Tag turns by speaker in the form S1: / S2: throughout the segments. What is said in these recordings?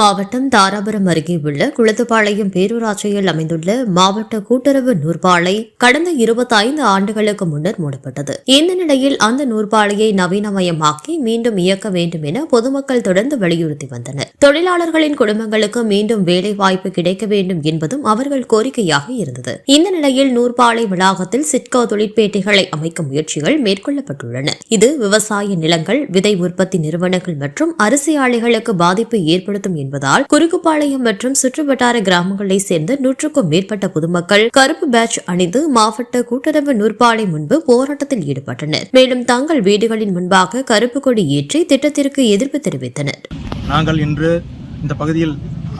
S1: மாவட்டம் தாராபுரம் அருகே உள்ள குளத்துப்பாளையம் பேரூராட்சியில் அமைந்துள்ள மாவட்ட கூட்டுறவு நூற்பாலை கடந்த இருபத்தைந்து ஆண்டுகளுக்கு முன்னர் மூடப்பட்டது. இந்த நிலையில் அந்த நூற்பாலையை நவீனமயமாக்கி மீண்டும் இயக்க வேண்டும் என பொதுமக்கள் தொடர்ந்து வலியுறுத்தி வந்தனர். தொழிலாளர்களின் குடும்பங்களுக்கு மீண்டும் வேலை வாய்ப்பு கிடைக்க வேண்டும் என்பதும் அவர்கள் கோரிக்கையாக இருந்தது. இந்த நிலையில் நூற்பாலை வளாகத்தில் சிட்கோ தொழிற்பேட்டைகளை அமைக்கும் முயற்சிகள் மேற்கொள்ளப்பட்டுள்ளன. இது விவசாய நிலங்கள் விதை உற்பத்தி நிறுவனங்கள் மற்றும் அரிசி ஆலைகளுக்கு பாதிப்பு ஏற்படுத்தும் என்பதால் குறுக்குப்பாளையம் மற்றும் சுற்றுவட்டார கிராமங்களை சேர்ந்த நூற்றுக்கும் மேற்பட்ட பொதுமக்கள் கருப்பு பேட்ச் அணிந்து மாவட்ட கூட்டுறவு நூற்பாலை முன்பு போராட்டத்தில் ஈடுபட்டனர். மேலும் தங்கள் வீடுகளின் முன்பாக கருப்பு கொடி ஏற்றி திட்டத்திற்கு எதிர்ப்பு தெரிவித்தனர்.
S2: நாங்கள் இன்று இந்த பகுதியில்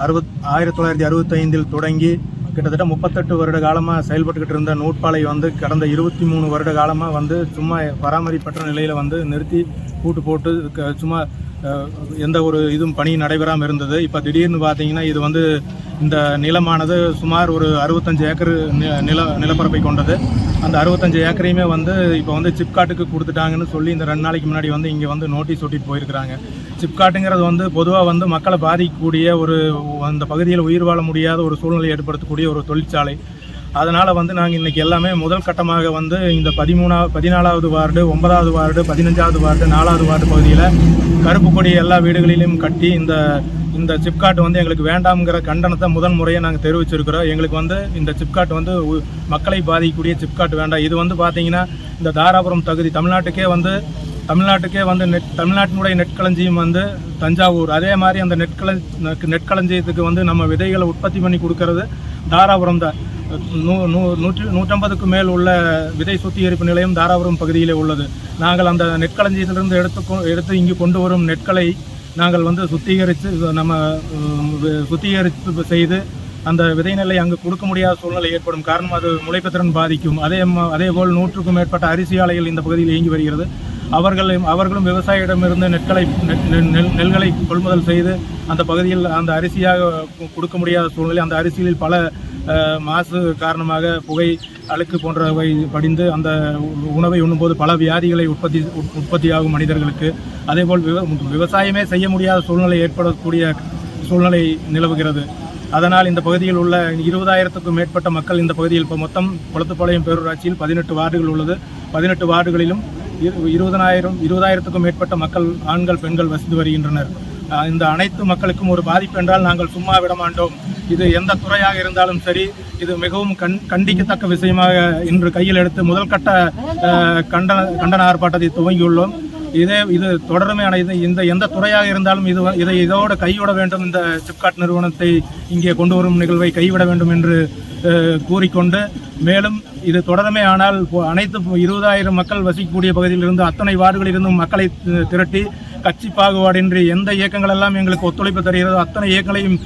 S2: அறுபத் ஆயிரத்தி தொள்ளாயிரத்தி அறுபத்தைந்தில் தொடங்கி கிட்டத்தட்ட முப்பத்தெட்டு வருட காலமாக செயல்பட்டுக்கிட்டு இருந்த நூற்பாலை வந்து கடந்த இருபத்தி மூணு வருட காலமாக வந்து சும்மா பராமரிப்பற்ற நிலையில் வந்து நிறுத்தி கூட்டு போட்டு சும்மா எந்த ஒரு இதுவும் பணி நடைபெறாமல் இருந்தது. இப்போ திடீர்னு பார்த்தீங்கன்னா இது வந்து இந்த நிலமானது சுமார் ஒரு அறுபத்தஞ்சு ஏக்கர் நில நிலப்பரப்பை கொண்டது. அந்த அறுபத்தஞ்சு ஏக்கரையுமே வந்து இப்போ வந்து சிப்காட்டுக்கு கொடுத்துட்டாங்கன்னு சொல்லி இந்த ரெண்டு நாளைக்கு முன்னாடி வந்து இங்கே வந்து நோட்டீஸ் ஒட்டிட்டு போயிருக்கிறாங்க. சிப்காட்டுங்கிறது வந்து பொதுவாக வந்து மக்களை பாதிக்கக்கூடிய ஒரு அந்த பகுதியில் உயிர் வாழ முடியாத ஒரு சூழ்நிலை ஏற்படுத்தக்கூடிய ஒரு தொழிற்சாலை. அதனால் வந்து நாங்கள் இன்றைக்கி எல்லாமே முதல் கட்டமாக வந்து இந்த பதிமூணாவது பதினாலாவது வார்டு ஒன்பதாவது வார்டு பதினஞ்சாவது வார்டு நாலாவது வார்டு பகுதியில் கருப்பு கொடி எல்லா வீடுகளிலும் கட்டி இந்த இந்த சிப்காட் வந்து எங்களுக்கு வேண்டாம்ங்கிற கண்டனத்தை முதல் முறையை நாங்கள் தெரிவிச்சிருக்கிறோம். எங்களுக்கு வந்து இந்த சிப்காட் வந்து மக்களை பாதிக்கக்கூடிய சிப்காட் வேண்டாம். இது வந்து பார்த்தீங்கன்னா இந்த தாராபுரம் தகுதி தமிழ்நாட்டுக்கே வந்து தமிழ்நாட்டுக்கே வந்து நெட் தமிழ்நாட்டினுடைய நெற்களஞ்சியம் வந்து தஞ்சாவூர். அதே மாதிரி அந்த நெற்கள நெற்களஞ்சியத்துக்கு வந்து நம்ம விதைகளை உற்பத்தி பண்ணி கொடுக்கறது தாராபுரம் தான். நூற்றி நூற்றம்பதுக்கு மேல் உள்ள விதை சுத்திகரிப்பு நிலையம் தாராபுரம் பகுதியிலே உள்ளது. நாங்கள் அந்த நெற்களஞ்சியத்திலிருந்து எடுத்து கொ- எடுத்து இங்கு கொண்டு வரும் நெற்களை நாங்கள் வந்து சுத்திகரித்து நம்ம சுத்திகரித்து செய்து அந்த விதை அங்கு கொடுக்க முடியாத சூழ்நிலை ஏற்படும் காரணம் அது முளைப்புத்திறன் பாதிக்கும். அதே ம- அதே போல் நூற்றுக்கும் மேற்பட்ட அரிசி ஆலைகள் இந்த பகுதியில் இயங்கி வருகிறது. அவர்களும் அவர்களும் விவசாயியிடமிருந்து நெற்களை நெல் நெல்- நெல்களை கொள்முதல் செய்து அந்த பகுதியில் அந்த அரிசியாக கொடுக்க முடியாத சூழ்நிலை அந்த அரிசியில் பல மாசு காரணமாக புகை அழுக்கு போன்றவை படிந்து அந்த உணவை உண்ணும்போது பல வியாதிகளை உற்பத்தி உற்பத்தியாகும் மனிதர்களுக்கு. அதேபோல் விவ விவசாயமே செய்ய முடியாத சூழ்நிலை ஏற்படக்கூடிய சூழ்நிலை நிலவுகிறது. அதனால் இந்த பகுதியில் உள்ள இருபதாயிரத்துக்கும் மேற்பட்ட மக்கள் இந்த பகுதியில் இப்போ மொத்தம் குளத்துப்பாளையம் பேரூராட்சியில் பதினெட்டு வார்டுகள் உள்ளது. பதினெட்டு வார்டுகளிலும் இரு- இருபதனாயிரம் இருபதாயிரத்துக்கும் மேற்பட்ட மக்கள் ஆண்கள் பெண்கள் வசித்து வருகின்றனர். இந்த அனைத்து மக்களுக்கும் ஒரு பாதிப்பு என்றால் நாங்கள் சும்மா விட மாட்டோம். இது எந்த துறையாக இருந்தாலும் சரி இது மிகவும் கண் கண்டிக்கத்தக்க விஷயமாக இன்று கையில் எடுத்து முதல் கட்ட கண்டன கண்டன ஆர்ப்பாட்டத்தை துவங்கியுள்ளோம். இதே இது தொடருமே இது இந்த எந்த துறையாக இருந்தாலும் இது இதை இதோடு கைவிட வேண்டும். இந்த சிப்காட் நிறுவனத்தை இங்கே கொண்டு வரும் நிகழ்வை கைவிட வேண்டும் என்று கூறிக்கொண்டு மேலும் இது தொடருமே ஆனால் அனைத்து இருபதாயிரம் மக்கள் வசிக்கக்கூடிய பகுதியிலிருந்து அத்தனை வார்டுகளிலிருந்தும் மக்களை திரட்டி கட்சி பாகுபாடின்றி எந்த இயக்கங்கள் எல்லாம் எங்களுக்கு ஒத்துழைப்பு தருகிறதோ அத்தனை இயக்கங்களையும்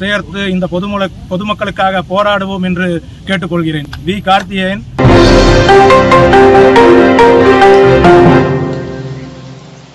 S2: சேர்த்து இந்த பொதுமக்கள பொதுமக்களுக்காக போராடுவோம் என்று கேட்டுக்கொள்கிறேன். வி. கார்த்திகேயன்.